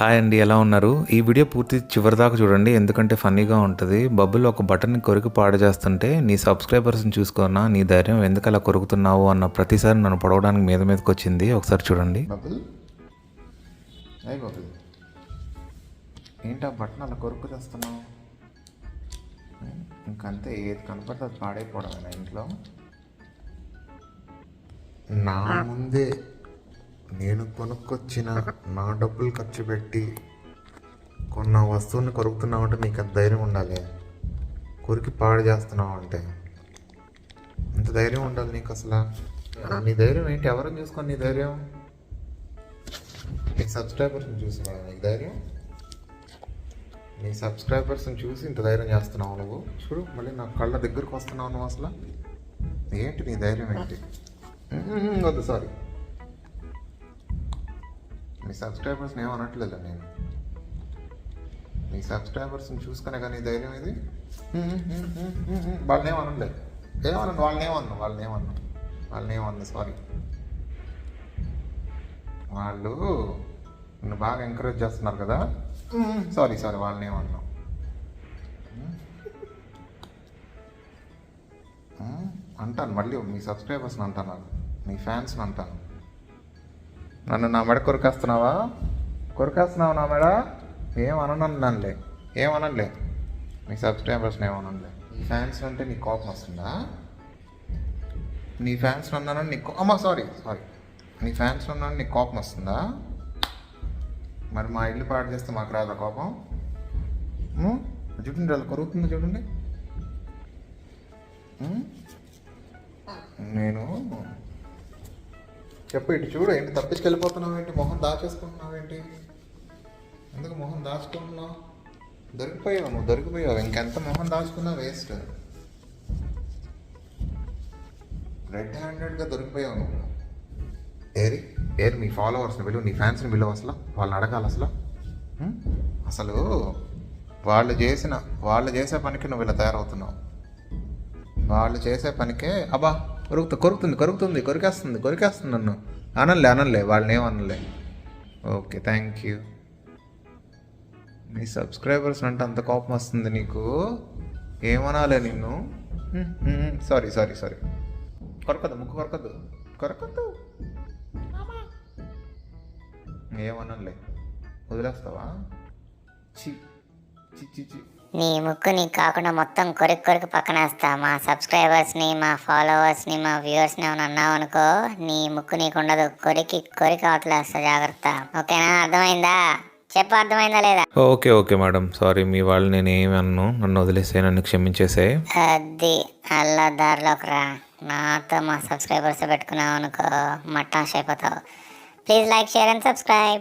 Hi అండి ఎలా ఉన్నారు? ఈ వీడియో పూర్తి చివరి దాకా చూడండి ఎందుకంటే ఫన్నీగా ఉంటుంది. బబ్బుల్ ఒక బటన్ని కొరికి పాడు చేస్తుంటే నీ సబ్స్క్రైబర్స్ని చూసుకున్నా నీ ధైర్యం ఎందుకు అలా కొరుకుతున్నావు అన్న ప్రతిసారి నన్ను పొడవడానికి మీద మీదకి వచ్చింది ఒకసారి చూడండి. బబుల్? అయ్యి బబుల్. ఏంటి ఆ బట్టన్ అలా కొరుకు తెస్తున్నావు ఇంకంతే ఏది కనపడితే అది పాడైపోవడం ఇంట్లో? నా ముందే. నేను కొనుక్కొచ్చిన నా డబ్బులు ఖర్చు పెట్టి కొన్న వస్తువుని కొరుకుతున్నావు అంటే నీకు అంత ధైర్యం ఉండాలి? కొరికి పాడు చేస్తున్నావు అంటే ఇంత ధైర్యం ఉండాలి నీకు అసలు నీ ధైర్యం ఏంటి? ఎవరిని చూసుకొని నీ ధైర్యం? నీ సబ్స్క్రైబర్స్ని చూసి నీకు ధైర్యం? నీ సబ్స్క్రైబర్స్ని చూసి ఇంత ధైర్యం చేస్తున్నావు నువ్వు? చూడు మళ్ళీ నా కళ్ళ దగ్గరకు వస్తున్నావు నువ్వు అసలు? ఏంటి నీ ధైర్యం ఏంటి? వద్దు సారీ మీ సబ్స్క్రైబర్స్ని ఏమనట్లేదు నేను. మీ సబ్స్క్రైబర్స్ని చూసుకునే కానీ ధైర్యం ఇది వాళ్ళని ఏమనలేదు ఏమన్నా వాళ్ళని ఏమన్నా వాళ్ళని ఏమన్నా వాళ్ళని ఏమన్నా సారీ వాళ్ళు నువ్వు బాగా ఎంకరేజ్ చేస్తున్నారు కదా. సారీ సారీ వాళ్ళని ఏమన్నా అంటాను మళ్ళీ మీ సబ్స్క్రైబర్స్ని అంటాను మీ ఫ్యాన్స్ని అంటాను. నన్ను నా మెడ కొరికేస్తున్నావా? కొరికేస్తున్నావు నా మెడ? ఏమననులే ఏమనలే మీ సబ్స్క్రైబర్స్ని ఏమనలే నీ ఫ్యాన్స్ అంటే నీకు కోపం వస్తుందా? నీ ఫ్యాన్స్ అన్నానని నీకు అమ్మా సారీ సారీ నీ ఫ్యాన్స్ ఉన్నాను నీకు కోపం వస్తుందా? మరి మా ఇల్లు పాడు చేస్తే మాకు రాదా కోపం? చూడండి అలా కొరుకుతుంది చూడండి. నేను చెప్పు ఇటు చూడు ఏంటి తప్పించుకెళ్ళిపోతున్నావు ఏంటి? మొహం దాచేసుకుంటున్నావు ఏంటి? ఎందుకు మొహం దాచుకుంటున్నావు? దొరికిపోయావు నువ్వు దొరికిపోయావు. ఇంకెంత మొహం దాచుకున్నా వేస్ట్ రెడ్ హ్యాండెడ్గా దొరికిపోయావు నువ్వు. ఏరి ఏరి మీ ఫాలోవర్స్ని పిలువు నీ ఫ్యాన్స్ని పిలువు అసలు. వాళ్ళని అడగాలి అసలు. అసలు వాళ్ళు చేసిన వాళ్ళు చేసే పనికి నువ్వు ఇలా తయారవుతున్నావు. వాళ్ళు చేసే పనికే అబ్బా కొరుకుతా కొరుకుతుంది కొరుకుతుంది కొరికేస్తుంది కొరికేస్తుంది నన్ను. అనలే అనలే వాళ్ళని ఏమనలే ఓకే థ్యాంక్ యూ నీ సబ్స్క్రైబర్స్ అంటే అంత కోపం వస్తుంది నీకు. ఏమనాలే నిన్ను? సారీ సారీ సారీ కొరకద్దు ముక్కు కొరకద్దు కొరకద్దు ఏమనలే వదిలేస్తావా? చి చి చి చి నీ ముక్కు నీకు కాకుండా మొత్తం కొరికి కొరికి పక్కనేస్తా. మా సబ్స్క్రైబర్స్ని మా ఫాలోవర్స్ని మా వ్యూవర్స్ని ఏమైనా అన్నావు అనుకో నీ ముక్కు నీకు ఉండదు. కొరికి కొరికి అవతలేస్తా జాగ్రత్త. ఓకేనా? అర్థమైందా? చెప్పు అర్థమైందా లేదా? Okay okay madam. సారీ మీ వాళ్ళు నేను ఏమి అన్ను. నన్ను వదిలేసే నన్ను క్షమించేసే అది అల్లా దారిలోకి రా. నాతో మా సబ్స్క్రైబర్స్ పెట్టుకున్నావు అనుకో మట్టాష్ అయిపోతావు please like share and subscribe.